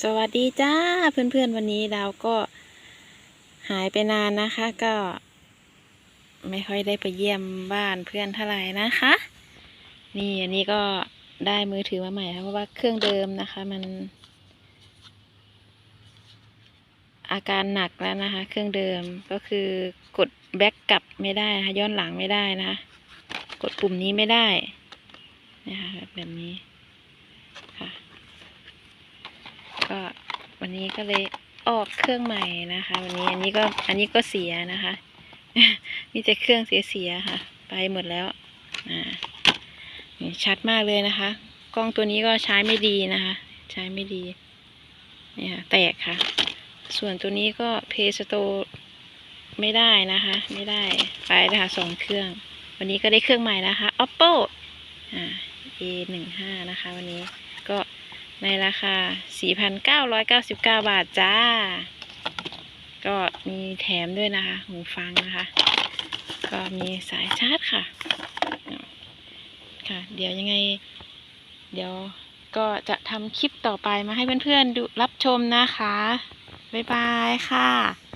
สวัสดีจ้าเพื่อนๆวันนี้เราก็หายไปนานนะคะ ก็ ไม่ค่อยได้ไปเยี่ยมบ้านเพื่อนเท่าไหร่นะคะ นี่อันนี้ก็ได้มือถือมาใหม่เพราะว่าเครื่องเดิมนะคะ มัน อาการหนักแล้วนะคะ เครื่องเดิมก็คือกดแบ็กกลับไม่ได้นะคะย้อนหลังไม่ได้นะคะกดปุ่มนี้ไม่ได้นะคะแบบนี้ค่ะ ก็วันนี้ก็เลยออกเครื่องใหม่นะคะ วันนี้อันนี้ก็อันนี้ก็เสียนะคะ มีแต่เครื่องเสียๆค่ะ ไปหมดแล้วอ่านี่ชัดมากเลยนะคะ กล้องตัวนี้ก็ใช้ไม่ดีนะคะ ใช้ไม่ดีนี่ค่ะแตกค่ะ ส่วนตัวนี้ก็เพสโตไม่ได้นะคะ ไม่ได้ไปนะคะสองเครื่อง วันนี้ก็ได้เครื่องใหม่นะคะ oppo อ่า a หนึ่งห้านะคะ วันนี้ก็ ในราคา 4,999 บาทจ้า ก็มีแถมด้วยนะคะ หูฟังนะคะ ก็มีสายชาร์จค่ะ ค่ะ เดี๋ยวยังไง เดี๋ยวก็จะทำคลิปต่อไปมาให้เพื่อนๆดูรับชมนะคะ บ๊ายบายค่ะ